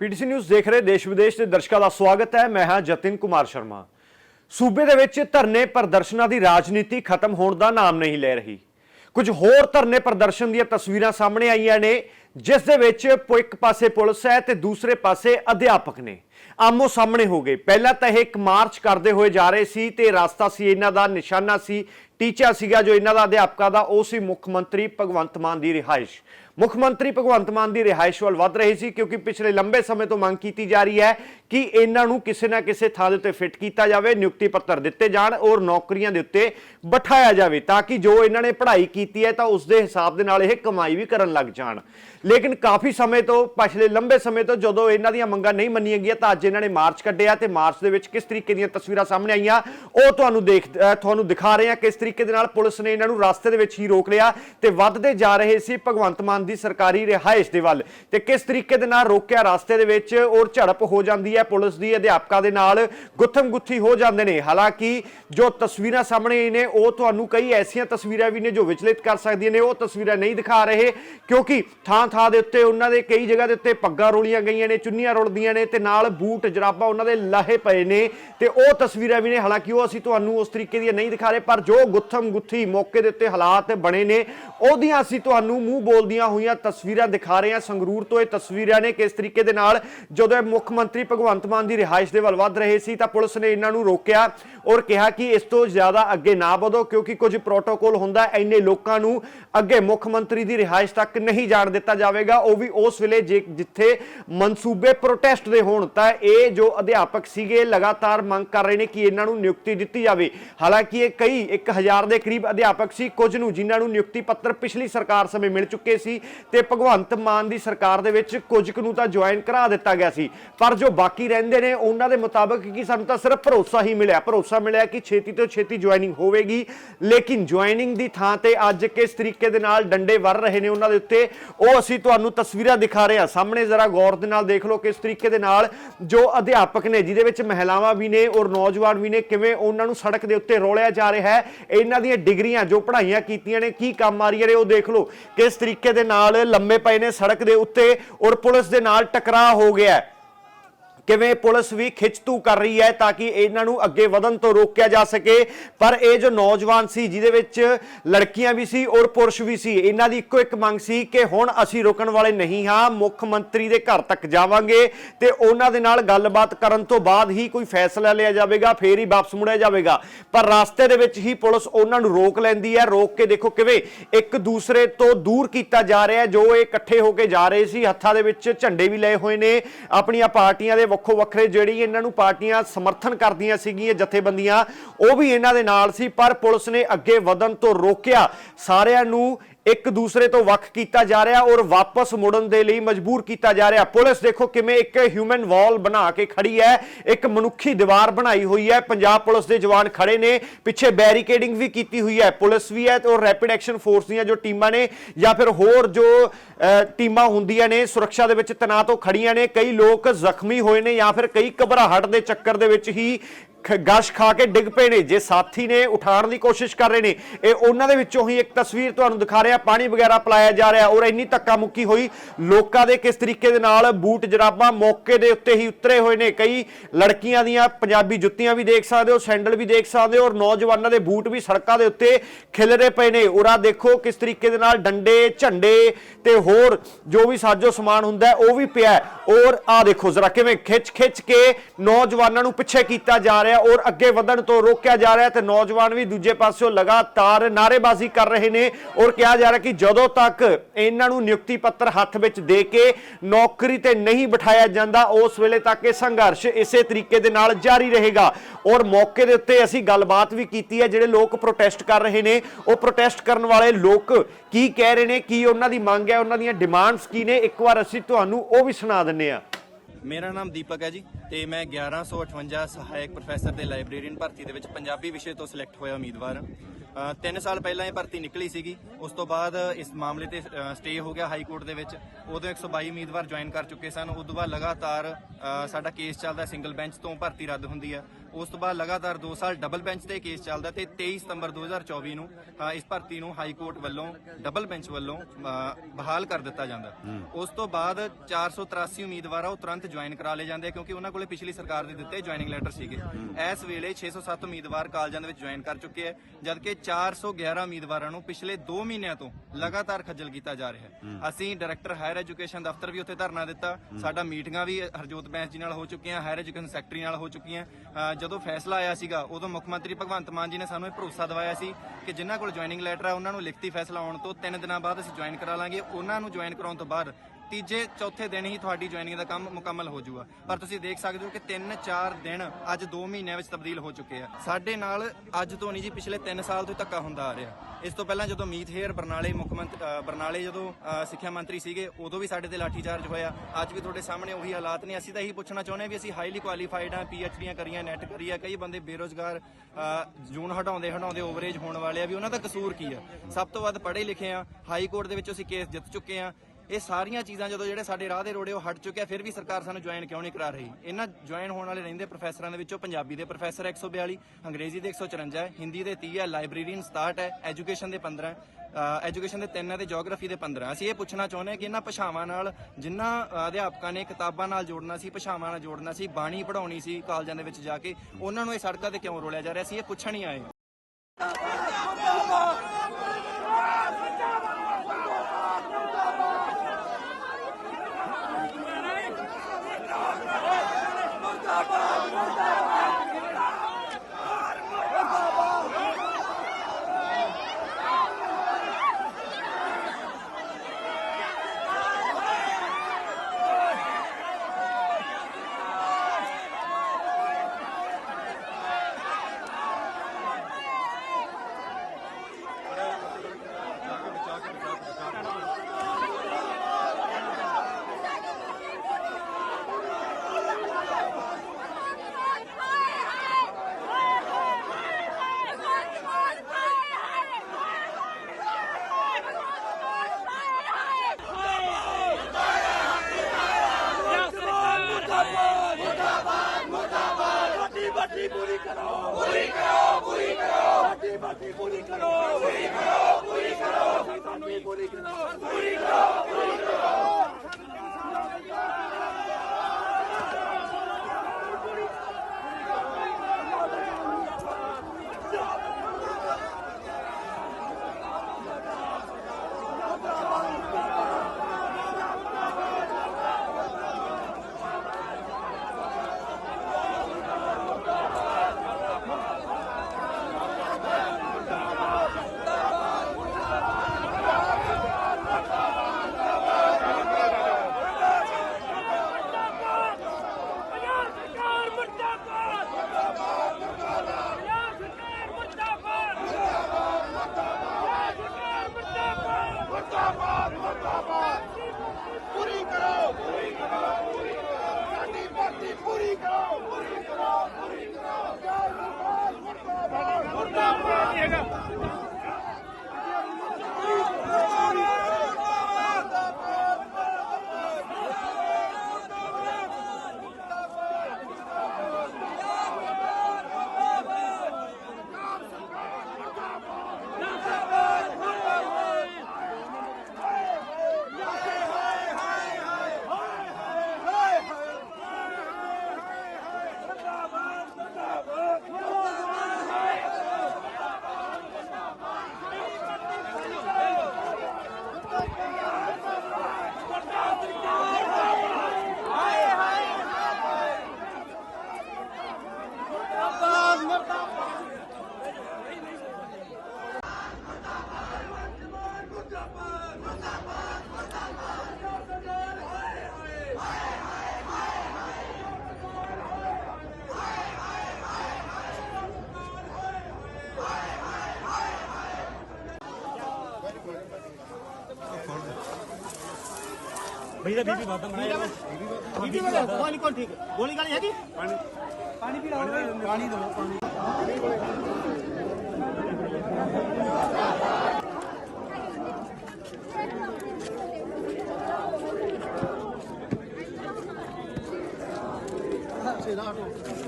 PTC news ਦੇਖ ਰਹੇ ਦੇਸ਼ ਵਿਦੇਸ਼ ਦੇ ਦਰਸ਼ਕਾਂ ਦਾ ਸਵਾਗਤ ਹੈ। ਮੈਂ ਹਾਂ ਜਤਿਨ ਕੁਮਾਰ ਸ਼ਰਮਾ। ਸੂਬੇ ਦੇ ਵਿੱਚ ਧਰਨੇ ਪ੍ਰਦਰਸ਼ਨਾਂ ਦੀ ਰਾਜਨੀਤੀ ਖਤਮ ਹੋਣ ਦਾ ਨਾਮ ਨਹੀਂ ਲੈ ਰਹੀ। ਕੁਝ ਹੋਰ ਧਰਨੇ ਪ੍ਰਦਰਸ਼ਨ ਦੀਆਂ ਤਸਵੀਰਾਂ ਸਾਹਮਣੇ ਆਈਆਂ ਨੇ, ਜਿਸ ਦੇ ਵਿੱਚ ਇੱਕ ਪਾਸੇ ਪੁਲਿਸ ਹੈ ਤੇ ਦੂਸਰੇ ਪਾਸੇ ਅਧਿਆਪਕ ਨੇ। ਆਮੋ ਸਾਹਮਣੇ ਹੋ ਗਏ। ਪਹਿਲਾਂ ਤਾਂ ਇਹ ਇੱਕ ਮਾਰਚ ਕਰਦੇ ਹੋਏ ਜਾ ਰਹੇ ਸੀ ਤੇ ਰਾਸਤਾ ਸੀ, ਇਹਨਾਂ ਦਾ ਨਿਸ਼ਾਨਾ ਸੀ, ਟੀਚਾ ਸੀਗਾ ਜੋ ਇਹਨਾਂ ਦਾ ਅਧਿਆਪਕਾਂ ਦਾ, ਉਹ ਸੀ ਮੁੱਖ ਮੰਤਰੀ ਭਗਵੰਤ ਮਾਨ ਦੀ ਰਿਹਾਇਸ਼। ਮੁੱਖ ਮੰਤਰੀ ਭਗਵੰਤ ਮਾਨ ਦੀ ਰਿਹਾਇਸ਼ ਵੱਲ ਵੱਧ ਰਹੀ ਸੀ ਕਿਉਂਕਿ ਪਿਛਲੇ ਲੰਬੇ ਸਮੇਂ ਤੋਂ ਮੰਗ ਕੀਤੀ ਜਾ ਰਹੀ ਹੈ ਕਿ ਇਹਨਾਂ ਨੂੰ ਕਿਸੇ ਨਾ ਕਿਸੇ ਥਾਂ ਦੇ ਉੱਤੇ ਫਿੱਟ ਕੀਤਾ ਜਾਵੇ, ਨਿਯੁਕਤੀ ਪੱਤਰ ਦਿੱਤੇ ਜਾਣ ਔਰ ਨੌਕਰੀਆਂ ਦੇ ਉੱਤੇ ਬਿਠਾਇਆ ਜਾਵੇ ਤਾਂ ਕਿ ਜੋ ਇਹਨਾਂ ਨੇ ਪੜ੍ਹਾਈ ਕੀਤੀ ਹੈ ਤਾਂ ਉਸ ਦੇ ਹਿਸਾਬ ਦੇ ਨਾਲ ਇਹ ਕਮਾਈ ਵੀ ਕਰਨ ਲੱਗ ਜਾਣ। ਲੇਕਿਨ ਕਾਫੀ ਸਮੇਂ ਤੋਂ, ਪਿਛਲੇ ਲੰਬੇ ਸਮੇਂ ਤੋਂ ਜਦੋਂ ਇਹਨਾਂ ਦੀਆਂ ਮੰਗਾਂ ਨਹੀਂ ਮੰਨੀਆਂ ਗਈਆਂ ਤਾਂ ਅੱਜ ਇਹਨਾਂ ਨੇ ਮਾਰਚ ਕੱਢਿਆ ਤੇ ਮਾਰਚ ਦੇ ਵਿੱਚ ਕਿਸ ਤਰੀਕੇ ਦੀਆਂ ਤਸਵੀਰਾਂ ਸਾਹਮਣੇ ਆਈਆਂ ਉਹ ਤੁਹਾਨੂੰ ਦੇਖ ਤੁਹਾਨੂੰ ਦਿਖਾ ਰਹੇ ਹਾਂ ਕਿਸ ਤਰੀਕੇ ਦੇ ਨਾਲ ਪੁਲਿਸ ਨੇ ਇਹਨਾਂ ਨੂੰ ਰਸਤੇ ਦੇ ਵਿੱਚ ਹੀ ਰੋਕ ਲਿਆ ਤੇ ਵੱਧਦੇ ਜਾ ਰਹੇ ਸੀ ਭਗਵੰਤ ਮਾਨ ਦੀ ਸਰਕਾਰੀ ਰਿਹਾਇਸ਼ ਦੇ ਵੱਲ। ਤੇ ਕਿਸ ਤਰੀਕੇ ਦੇ ਨਾਲ ਰੋਕਿਆ ਰਸਤੇ ਦੇ ਵਿੱਚ ਔਰ ਝੜਪ ਹੋ ਜਾਂਦੀ ਹੈ ਪੁਲਿਸ ਦੀ, ਅਧਿਆਪਕਾਂ ਦੇ ਨਾਲ ਗੁੱਥਮ ਗੁੱਥੀ ਹੋ ਜਾਂਦੇ ਨੇ। ਹਾਲਾਂਕਿ ਜੋ ਤਸਵੀਰਾਂ ਸਾਹਮਣੇ ਆਈ ਨੇ, ਉਹ ਤੁਹਾਨੂੰ ਕਈ ਐਸੀਆਂ ਤਸਵੀਰਾਂ ਵੀ ਨੇ ਜੋ ਵਿਚਲਿਤ ਕਰ ਸਕਦੀਆਂ ਨੇ। ਉਹ ਤਸਵੀਰਾਂ ਨਹੀਂ ਦਿਖਾ ਰਹੇ, ਕਿਉਂਕਿ ਥਾਂ ਥਾਂ ਦੇ ਉੱਤੇ ਉਹਨਾਂ ਦੇ ਕਈ ਜਗ੍ਹਾ ਦੇ ਉੱਤੇ ਪੱਗਾਂ ਰੋਲੀਆਂ ਗਈਆਂ ਨੇ, ਚੁੰਨੀਆਂ ਰੁਲਦੀਆਂ ਨੇ ਤੇ ਨਾਲ ਬੂਟ, ਜਰਾਬਾਂ ਉਹਨਾਂ ਦੇ ਲਾਹੇ ਪਏ ਨੇ। ਤੇ ਉਹ ਤਸਵੀਰਾਂ ਵੀ ਨੇ, ਹਾਲਾਂਕਿ ਉਹ ਅਸੀਂ ਤੁਹਾਨੂੰ ਉਸ ਤਰੀਕੇ ਦੀਆਂ ਨਹੀਂ ਦਿਖਾ ਰਹੇ, ਪਰ ਜੋ ਗੁੱਥਮ ਗੁੱਥੀ ਮੌਕੇ ਦੇ ਉੱਤੇ ਹਾਲਾਤ ਬਣੇ ਨੇ, ਉਹਦੀਆਂ ਅਸੀਂ ਤੁਹਾਨੂੰ ਮੂੰਹ ਬੋਲਦੀਆਂ ਹੋਈਆਂ ਤਸਵੀਰਾਂ ਦਿਖਾ ਰਹੇ ਹਾਂ। ਸੰਗਰੂਰ ਤੋਂ ਇਹ ਤਸਵੀਰਾਂ ਨੇ ਕਿਸ ਤਰੀਕੇ ਦੇ ਨਾਲ ਜਦੋਂ ਇਹ ਮੁੱਖ ਮੰਤਰੀ ਭਗਵੰਤ ਮਾਨ ਦੀ ਰਿਹਾਇਸ਼ ਦੇ ਵੱਲ ਵੱਧ ਰਹੇ ਸੀ ਤਾਂ ਪੁਲਿਸ ਨੇ ਇਹਨਾਂ ਨੂੰ ਰੋਕਿਆ ਔਰ ਕਿਹਾ ਕਿ ਇਸ ਤੋਂ ਜ਼ਿਆਦਾ ਅੱਗੇ ਨਾ ਵਧੋ ਕਿਉਂਕਿ ਕੁਝ ਪ੍ਰੋਟੋਕੋਲ ਹੁੰਦਾ ਹੈ, ਇੰਨੇ ਲੋਕਾਂ ਨੂੰ ਅੱਗੇ ਮੁੱਖ ਮੰਤਰੀ ਦੀ ਰਿਹਾਇਸ਼ ਤੱਕ ਨਹੀਂ ਜਾਣ ਦਿੱਤਾ ਜਾਵੇਗਾ। ਉਹ ਵੀ ਉਸ ਵੇਲੇ ਜੇ ਜਿੱਥੇ ਮਨਸੂਬੇ ਪ੍ਰੋਟੈਸਟ ਦੇ ਹੋਣ ਤਾਂ ਇਹ ਜੋ ਅਧਿਆਪਕ ਸੀਗੇ ਲਗਾਤਾਰ ਮੰਗ ਕਰ ਰਹੇ ਨੇ ਕਿ ਇਹਨਾਂ ਨੂੰ ਨਿਯੁਕਤੀ ਦਿੱਤੀ ਜਾਵੇ। ਹਾਲਾਂਕਿ ਇਹ ਕਈ 1000 ਦੇ ਕਰੀਬ ਅਧਿਆਪਕ ਸੀ ਕੁਝ ਨੂੰ ਜਿਨ੍ਹਾਂ ਨੂੰ ਨਿਯੁਕਤੀ ਪੱਤਰ ਪਿਛਲੀ ਸਰਕਾਰ ਸਮੇਂ ਮਿਲ ਚੁੱਕੇ ਸੀ ਤੇ ਭਗਵੰਤ ਮਾਨ ਦੀ ਸਰਕਾਰ ਦੇ ਵਿੱਚ ਕੁਝ ਕੁ ਨੂੰ ਤਾਂ ਜੁਆਇਨ ਕਰਾ ਦਿੱਤਾ ਗਿਆ ਸੀ। ਪਰ ਜੋ ਬਾਕੀ ਰਹਿੰਦੇ ਨੇ, ਉਹਨਾਂ ਦੇ ਮੁਤਾਬਕ ਕਿ ਸਾਨੂੰ ਤਾਂ ਸਿਰਫ ਭਰੋਸਾ ਹੀ ਮਿਲਿਆ। ਭਰੋਸਾ ਮਿਲਿਆ ਕਿ ਛੇਤੀ ਤੋਂ ਛੇਤੀ ਜੁਆਇਨਿੰਗ ਹੋਵੇਗੀ। ਲੇਕਿਨ ਜੁਆਇਨਿੰਗ ਦੀ ਥਾਂ ਤੇ ਅੱਜ ਕਿਸ ਤਰੀਕੇ ਦੇ ਨਾਲ ਡੰਡੇ ਵਰ ਰਹੇ ਨੇ ਉਹਨਾਂ ਦੇ ਉੱਤੇ, ਉਹ ਅਸੀਂ ਤੁਹਾਨੂੰ ਤਸਵੀਰਾਂ ਦਿਖਾ ਰਹੇ ਹਾਂ। ਸਾਹਮਣੇ ਜ਼ਰਾ ਗੌਰ ਦੇ ਨਾਲ ਦੇਖ ਲਓ ਕਿਸ ਤਰੀਕੇ ਦੇ ਨਾਲ ਜੋ ਅਧਿਆਪਕ ਨੇ, ਜਿਹਦੇ ਵਿੱਚ ਮਹਿਲਾਵਾਂ ਵੀ ਨੇ ਔਰ ਨੌਜਵਾਨ ਵੀ ਨੇ, ਕਿਵੇਂ ਉਹਨਾਂ ਨੂੰ ਸੜਕ ਦੇ ਉੱਤੇ ਰੋਲਿਆ ਜਾ ਰਿਹਾ ਹੈ। ਇਹਨਾਂ ਦੀਆਂ ਡਿਗਰੀਆਂ ਜੋ ਪੜ੍ਹਾਈਆਂ ਕੀਤੀਆਂ ਨੇ, ਕੀ ਕੰਮ ਆ ਰਹੀਆਂ ਨੇ, ਉਹ ਦੇਖ ਲਓ ਕਿਸ ਤਰੀਕੇ ਦੇ ਨਾਲ ਲੰਮੇ ਪਏ ਨੇ ਸੜਕ ਦੇ ਉੱਤੇ ਔਰ ਪੁਲਿਸ ਦੇ ਨਾਲ ਟਕਰਾਅ ਹੋ ਗਿਆ ਹੈ। ਕਿਵੇਂ ਪੁਲਿਸ ਵੀ ਖਿੱਚਤੂ ਕਰ ਰਹੀ ਹੈ ਤਾਂ ਕਿ ਇਹਨਾਂ ਨੂੰ ਅੱਗੇ ਵਧਣ ਤੋਂ ਰੋਕਿਆ ਜਾ ਸਕੇ। ਪਰ ਇਹ ਜੋ ਨੌਜਵਾਨ ਸੀ, ਜਿਹਦੇ ਵਿੱਚ ਲੜਕੀਆਂ ਵੀ ਸੀ ਔਰ ਪੁਰਸ਼ ਵੀ ਸੀ, ਇਹਨਾਂ ਦੀ ਇੱਕੋ ਇੱਕ ਮੰਗ ਸੀ ਕਿ ਹੁਣ ਅਸੀਂ ਰੁਕਣ ਵਾਲੇ ਨਹੀਂ ਹਾਂ, ਮੁੱਖ ਮੰਤਰੀ ਦੇ ਘਰ ਤੱਕ ਜਾਵਾਂਗੇ ਤੇ ਉਹਨਾਂ ਦੇ ਨਾਲ ਗੱਲਬਾਤ ਕਰਨ ਤੋਂ ਬਾਅਦ ਹੀ ਕੋਈ ਫੈਸਲਾ ਲਿਆ ਜਾਵੇਗਾ, ਫੇਰ ਹੀ ਵਾਪਸ ਮੁੜਿਆ ਜਾਵੇਗਾ। ਪਰ ਰਾਸਤੇ ਦੇ ਵਿੱਚ ਹੀ ਪੁਲਿਸ ਉਹਨਾਂ ਨੂੰ ਰੋਕ ਲੈਂਦੀ ਹੈ। ਰੋਕ ਕੇ ਦੇਖੋ ਕਿਵੇਂ ਇੱਕ ਦੂਸਰੇ ਤੋਂ ਦੂਰ ਕੀਤਾ ਜਾ ਰਿਹਾ ਜੋ ਇਹ ਇਕੱਠੇ ਹੋ ਕੇ ਜਾ ਰਹੇ ਸੀ, ਹੱਥਾਂ ਦੇ ਵਿੱਚ ਝੰਡੇ ਵੀ ਲਏ ਹੋਏ ਨੇ, ਆਪਣੀਆਂ ਪਾਰਟੀਆਂ ਦੇ ਵੱਖੋ ਵੱਖਰੇ ਜਿਹੜੀ ਇਹਨਾਂ ਨੂੰ ਪਾਰਟੀਆਂ ਸਮਰਥਨ ਕਰਦੀਆਂ ਸੀਗੀਆਂ, ਜਥੇਬੰਦੀਆਂ, ਉਹ ਵੀ ਇਹਨਾਂ ਦੇ ਨਾਲ ਸੀ, ਪਰ ਪੁਲਿਸ ਨੇ ਅੱਗੇ ਵਧਣ ਤੋਂ ਰੋਕਿਆ। ਸਾਰਿਆਂ ਨੂੰ ਇੱਕ ਦੂਸਰੇ ਤੋਂ ਵੱਖ ਕੀਤਾ ਜਾ ਰਿਹਾ ਔਰ ਵਾਪਸ ਮੁੜਨ ਦੇ ਲਈ ਮਜਬੂਰ ਕੀਤਾ ਜਾ ਰਿਹਾ। ਪੁਲਿਸ ਦੇਖੋ ਕਿਵੇਂ ਇੱਕ ਹਿਊਮਨ ਵਾਲ ਬਣਾ ਕੇ ਖੜੀ ਹੈ, ਇੱਕ ਮਨੁੱਖੀ ਦੀਵਾਰ ਬਣਾਈ ਹੋਈ ਹੈ। ਪੰਜਾਬ ਪੁਲਿਸ ਦੇ ਜਵਾਨ ਖੜੇ ਨੇ, ਪਿੱਛੇ ਬੈਰੀਕੇਡਿੰਗ ਵੀ ਕੀਤੀ ਹੋਈ ਹੈ। ਪੁਲਿਸ ਵੀ ਹੈ ਤੇ ਔਰ ਰੈਪਿਡ ਐਕਸ਼ਨ ਫੋਰਸ ਦੀਆਂ ਜੋ ਟੀਮਾਂ ਨੇ ਜਾਂ ਫਿਰ ਹੋਰ ਜੋ ਟੀਮਾਂ ਹੁੰਦੀਆਂ ਨੇ, ਸੁਰੱਖਿਆ ਦੇ ਵਿੱਚ ਤੈਨਾਤ ਹੋ ਖੜੀਆਂ ਨੇ। ਕਈ ਲੋਕ ਜ਼ਖਮੀ ਹੋਏ ਨੇ ਜਾਂ ਫਿਰ ਕਈ ਘਬਰਾਹਟ ਦੇ ਚੱਕਰ ਦੇ ਵਿੱਚ ਹੀ ਗਸ਼ ਖਾ ਕੇ ਡਿੱਗ ਪਏ ਨੇ। ਜੇ ਸਾਥੀ ਨੇ ਉਠਾਉਣ ਦੀ ਕੋਸ਼ਿਸ਼ ਕਰ ਰਹੇ ਨੇ, ਇਹ ਉਹਨਾਂ ਦੇ ਵਿੱਚੋਂ ਹੀ ਇੱਕ ਤਸਵੀਰ ਤੁਹਾਨੂੰ ਦਿਖਾ ਰਿਹਾ। ਪਾਣੀ ਵਗੈਰਾ ਪਿਲਾਇਆ ਜਾ ਰਿਹਾ ਔਰ ਇੰਨੀ ਧੱਕਾ ਮੁੱਕੀ ਹੋਈ। ਲੋਕਾਂ ਦੇ ਕਿਸ ਤਰੀਕੇ ਦੇ ਨਾਲ ਬੂਟ ਜਰਾਬਾਂ ਮੌਕੇ ਦੇ ਉੱਤੇ ਹੀ ਉਤਰੇ ਹੋਏ ਨੇ। ਕਈ ਲੜਕੀਆਂ ਦੀਆਂ ਪੰਜਾਬੀ ਜੁੱਤੀਆਂ ਵੀ ਦੇਖ ਸਕਦੇ ਹੋ, ਸੈਂਡਲ ਵੀ ਦੇਖ ਸਕਦੇ ਹੋ ਔਰ ਨੌਜਵਾਨਾਂ ਦੇ ਬੂਟ ਵੀ ਸੜਕਾਂ ਦੇ ਉੱਤੇ ਖਿਲਰੇ ਪਏ ਨੇ। ਔਰ ਆਹ ਦੇਖੋ ਕਿਸ ਤਰੀਕੇ ਦੇ ਨਾਲ ਡੰਡੇ, ਝੰਡੇ ਤੇ ਹੋਰ ਜੋ ਵੀ ਸਾਜੋ ਸਮਾਨ ਹੁੰਦਾ ਉਹ ਵੀ ਪਿਆ ਔਰ ਆਹ ਦੇਖੋ, ਜ਼ਰਾ ਕਿਵੇਂ ਖਿੱਚ ਖਿੱਚ ਕੇ ਨੌਜਵਾਨਾਂ ਨੂੰ ਪਿੱਛੇ ਕੀਤਾ ਜਾ ਰਿਹਾ। ਔਰ ਅੱਗੇ ਵਧਣ ਤੋਂ ਰੋਕਿਆ ਜਾ ਰਿਹਾ ਤੇ ਨੌਜਵਾਨ ਵੀ ਦੂਜੇ ਪਾਸਿਓਂ ਲਗਾਤਾਰ ਨਾਅਰੇਬਾਜ਼ੀ ਕਰ ਰਹੇ ਨੇ ਔਰ ਕਿਹਾ ਜਾ ਰਿਹਾ ਕਿ ਜਦੋਂ ਤੱਕ ਇਹਨਾਂ ਨੂੰ ਨਿਯੁਕਤੀ ਪੱਤਰ ਹੱਥ ਵਿੱਚ ਦੇ ਕੇ ਨੌਕਰੀ ਤੇ ਨਹੀਂ ਬਿਠਾਇਆ ਜਾਂਦਾ, ਉਸ ਵੇਲੇ ਤੱਕ ਇਹ ਸੰਘਰਸ਼ ਇਸੇ ਤਰੀਕੇ ਦੇ ਨਾਲ ਜਾਰੀ ਰਹੇਗਾ। ਔਰ ਮੌਕੇ ਦੇ ਉੱਤੇ ਅਸੀਂ ਗੱਲਬਾਤ ਵੀ ਕੀਤੀ ਹੈ, ਜਿਹੜੇ ਲੋਕ ਪ੍ਰੋਟੈਸਟ ਕਰ ਰਹੇ ਨੇ, ਉਹ ਪ੍ਰੋਟੈਸਟ ਕਰਨ ਵਾਲੇ ਲੋਕ ਕੀ ਕਹਿ ਰਹੇ ਨੇ, ਕੀ ਉਹਨਾਂ ਦੀ ਮੰਗ ਹੈ, ਉਹਨਾਂ ਦੀਆਂ ਡਿਮਾਂਡਸ ਕੀ ਨੇ? ਇੱਕ ਵਾਰ ਅਸੀਂ ਤੁਹਾਨੂੰ ਉਹ ਵੀ ਸੁਣਾ ਦਿੰਨੇ ਆ ਮੇਰਾ ਨਾਮ ਦੀਪਕ ਹੈ ਜੀ ਤੇ ਮੈਂ 1158 ਸਹਾਇਕ ਪ੍ਰੋਫੈਸਰ ਦੇ ਲਾਇਬ੍ਰੇਰੀਅਨ ਭਰਤੀ ਦੇ ਵਿੱਚ ਪੰਜਾਬੀ ਵਿਸ਼ੇ ਤੋਂ ਸਿਲੈਕਟ ਹੋਇਆ ਉਮੀਦਵਾਰ। ਹਾਂ 3 ਸਾਲ ਪਹਿਲਾਂ ਇਹ ਭਰਤੀ ਨਿਕਲੀ ਸੀਗੀ। ਉਸ ਤੋਂ ਬਾਅਦ ਇਸ ਮਾਮਲੇ ਤੇ ਸਟੇ ਹੋ ਗਿਆ ਹਾਈ ਕੋਰਟ ਦੇ ਵਿੱਚ। ਉਦੋਂ 122 ਉਮੀਦਵਾਰ ਜੁਆਇਨ ਕਰ ਚੁੱਕੇ ਸਨ। ਉਸ ਤੋਂ ਬਾਅਦ ਲਗਾਤਾਰ ਸਾਡਾ ਕੇਸ ਚੱਲਦਾ ਸਿੰਗਲ ਬੈਂਚ ਤੋਂ ਭਰਤੀ ਰੱਦ ਹੁੰਦੀ ਹੈ। ਉਸ ਤੋਂ ਬਾਅਦ ਲਗਾਤਾਰ 2 ਸਾਲ ਡਬਲ ਬੈਂਚ ਤੇ ਕੇਸ ਚੱਲਦਾ ਤੇ 23 ਸਤੰਬਰ 2024 ਨੂੰ ਅ, ਇਸ ਭਰਤੀ ਨੂੰ ਹਾਈ ਕੋਰਟ ਵੱਲੋਂ ਡਬਲ ਬੈਂਚ ਵੱਲੋਂ ਅ, ਬਹਾਲ ਕਰ ਦਿੱਤਾ ਜਾਂਦਾ। ਉਸ ਤੋਂ ਬਾਅਦ 483 ਉਮੀਦਵਾਰ ਆ ਉਹ ਤੁਰੰਤ ਜੁਆਇਨ ਕਰਾ ਲਏ ਜਾਂਦੇ ਆ ਕਿਉਂਕਿ ਉਹਨਾਂ ਕੋਲੇ ਪਿਛਲੀ ਸਰਕਾਰ ਦੇ ਦਿੱਤੇ ਜੁਆਇਨਿੰਗ ਲੈਟਰ ਸੀਗੇ। ਇਸ ਵੇਲੇ 607 ਉਮੀਦਵਾਰ ਕਾਲਜਾਂ ਦੇ ਵਿੱਚ ਜੁਆਇਨ ਕਰ ਚੁੱਕੇ ਆ ਜਦਕਿ 411 ਉਮੀਦਵਾਰਾਂ ਨੂੰ ਪਿਛਲੇ 2 ਮਹੀਨਿਆਂ ਤੋਂ ਲਗਾਤਾਰ ਖੱਜਲ ਕੀਤਾ ਜਾ ਰਿਹਾ ਹੈ। ਅਸੀਂ ਡਾਇਰੈਕਟਰ ਹਾਇਰ ਐਜੂਕੇਸ਼ਨ ਦਫ਼ਤਰ ਵੀ ਉੱਥੇ ਧਰਨਾ ਦਿੱਤਾ ਸਾਡਾ ਮੀਟਿੰਗਾਂ ਵੀ ਹਰਜੋਤ ਬੈਂਸ ਜੀ ਨਾਲ ਹੋ ਚੁੱਕੀਆਂ ਹਾਇਰ ਐਜੂਕੇਸ਼ਨ ਸੈਕਟਰੀ ਨਾਲ ਹੋ ਚੁੱਕੀਆਂ ਅ, ਜਦੋਂ ਫੈਸਲਾ ਆਇਆ ਸੀਗਾ, ਉਦੋਂ ਮੁੱਖ ਮੰਤਰੀ ਭਗਵੰਤ ਮਾਨ ਜੀ ਨੇ ਸਾਨੂੰ ਇਹ ਭਰੋਸਾ ਦਿਵਾਇਆ ਸੀ ਕਿ ਜਿਨ੍ਹਾਂ ਕੋਲ ਜੁਆਇਨਿੰਗ ਲੈਟਰ ਆ, ਉਹਨਾਂ ਨੂੰ ਲਿਖਤੀ ਫੈਸਲਾ ਆਉਣ ਤੋਂ 3 ਦਿਨਾਂ ਬਾਅਦ ਅਸੀਂ ਜੁਆਇਨ ਕਰਾ ਲਾਂਗੇ। ਉਹਨਾਂ ਨੂੰ ਜੁਆਇਨ ਕਰਾਉਣ ਤੋਂ ਬਾਅਦ ਤੀਜੇ ਚੌਥੇ ਦਿਨ ਹੀ ਤੁਹਾਡੀ ਜੁਆਇਨਿੰਗ ਦਾ ਕੰਮ ਮੁਕੰਮਲ ਹੋ ਜਾਊਗਾ। ਪਰ ਤੁਸੀਂ ਦੇਖ ਸਕਦੇ ਹੋ ਕਿ 3-4 ਦਿਨ ਅੱਜ 2 ਮਹੀਨਿਆਂ ਵਿੱਚ ਤਬਦੀਲ ਹੋ ਚੁੱਕੇ ਆ। ਸਾਡੇ ਨਾਲ ਅੱਜ ਤੋਂ ਨਹੀਂ ਜੀ, ਪਿਛਲੇ 3 ਸਾਲ ਤੋਂ ਧੱਕਾ ਹੁੰਦਾ ਆ ਰਿਹਾ। ਇਸ ਤੋਂ ਪਹਿਲਾਂ ਜਦੋਂ ਮੀਤ ਹੇਅਰ ਬਰਨਾਲੇ ਮੁੱਖ ਮੰਤਰੀ ਬਰਨਾਲੇ ਜਦੋਂ ਸਿੱਖਿਆ ਮੰਤਰੀ ਸੀਗੇ, ਉਦੋਂ ਵੀ ਸਾਡੇ ਤੇ ਲਾਠੀਚਾਰਜ ਹੋਇਆ। ਅੱਜ ਵੀ ਤੁਹਾਡੇ ਸਾਹਮਣੇ ਉਹੀ ਹਾਲਾਤ ਨੇ। ਅਸੀਂ ਤਾਂ ਇਹੀ ਪੁੱਛਣਾ ਚਾਹੁੰਦੇ ਹਾਂ ਵੀ ਅਸੀਂ ਹਾਈਲੀ ਕੁਆਲੀਫਾਈਡ ਆ ਡੀਆਂ ਕਰੀਆਂ ਨੈਟ ਕਰੀ ਆ ਕਈ ਬੰਦੇ ਬੇਰੋਜ਼ਗਾਰ ਜੂਨ ਹਟਾਉਂਦੇ ਹਟਾਉਂਦੇ ਓਵਰੇਜ ਹੋਣ ਵਾਲੇ ਆ ਵੀ ਉਹਨਾਂ ਦਾ ਕਸੂਰ ਕੀ ਆ? ਸਭ ਤੋਂ ਵੱਧ ਪੜ੍ਹੇ ਲਿਖੇ ਆ, ਹਾਈ ਕੋਰਟ ਦੇ ਵਿੱਚ ਅਸੀਂ ਕੇਸ ਜਿੱਤ ਚੁੱਕੇ ਆ। ਇਹ ਸਾਰੀਆਂ ਚੀਜ਼ਾਂ ਜਦੋਂ ਜਿਹੜੇ ਸਾਡੇ ਰਾਹ ਦੇ ਰੋੜੇ ਉਹ ਹਟ ਚੁੱਕੇ ਆ, ਫਿਰ ਵੀ ਸਰਕਾਰ ਸਾਨੂੰ ਜੁਆਇਨ ਕਿਉਂ ਨਹੀਂ ਕਰਾ ਰਹੀ? ਇਹਨਾਂ ਜੁਆਇਨ ਹੋਣ ਵਾਲੇ ਰਹਿੰਦੇ ਪ੍ਰੋਫੈਸਰਾਂ ਦੇ ਵਿੱਚੋਂ ਪੰਜਾਬੀ ਦੇ ਪ੍ਰੋਫੈਸਰ 142 ਅੰਗਰੇਜ਼ੀ ਦੇ 154 ਹੈ ਹਿੰਦੀ ਦੇ 30 ਹੈ ਲਾਇਬ੍ਰੇਰੀਅਨ 67 ਹੈ ਐਜੂਕੇਸ਼ਨ ਦੇ 15 ਐਜੂਕੇਸ਼ਨ ਦੇ 3 ਹੈ ਤੇ ਜੀਓਗ੍ਰਾਫੀ ਦੇ 15 ਅਸੀਂ ਇਹ ਪੁੱਛਣਾ ਚਾਹੁੰਦੇ ਹਾਂ ਕਿ ਇਹਨਾਂ ਭਾਸ਼ਾਵਾਂ ਨਾਲ ਜਿਨ੍ਹਾਂ ਅਧਿਆਪਕਾਂ ਨੇ ਕਿਤਾਬਾਂ ਨਾਲ ਜੋੜਨਾ ਸੀ, ਭਾਸ਼ਾਵਾਂ ਨਾਲ ਜੋੜਨਾ ਸੀ, ਬਾਣੀ ਪੜਾਉਣੀ ਸੀ ਕਾਲਜਾਂ ਦੇ ਵਿੱਚ ਜਾ ਕੇ, ਉਹਨਾਂ ਨੂੰ ਇਹ ਸੜਕਾਂ ਤੇ ਕਿਉਂ ਰੋਲਿਆ ਜਾ ਰਿਹਾ? ਸੀ ਇਹ ਪੁੱਛਣ ਹੀ ਆਏ ਵੱਡੀ ਵੱਡੀ ਪੂਰੀ ਕਰੋ ਪੂਰੀ ਕਰੋ ਪੂਰੀ ਕਰੋ ਵੱਡੀ ਵੱਡੀ ਪੂਰੀ ਕਰੋ ਪੂਰੀ ਕਰੋ ਪੂਰੀ ਕਰੋ ਸਾਨੂੰ ਇਹ भैया बीबी बादाम बनाएगा बीबी वाला पानी कौन ठीक है गोली गाली है कि पानी पानी पी रहा हूं पानी दो पानी से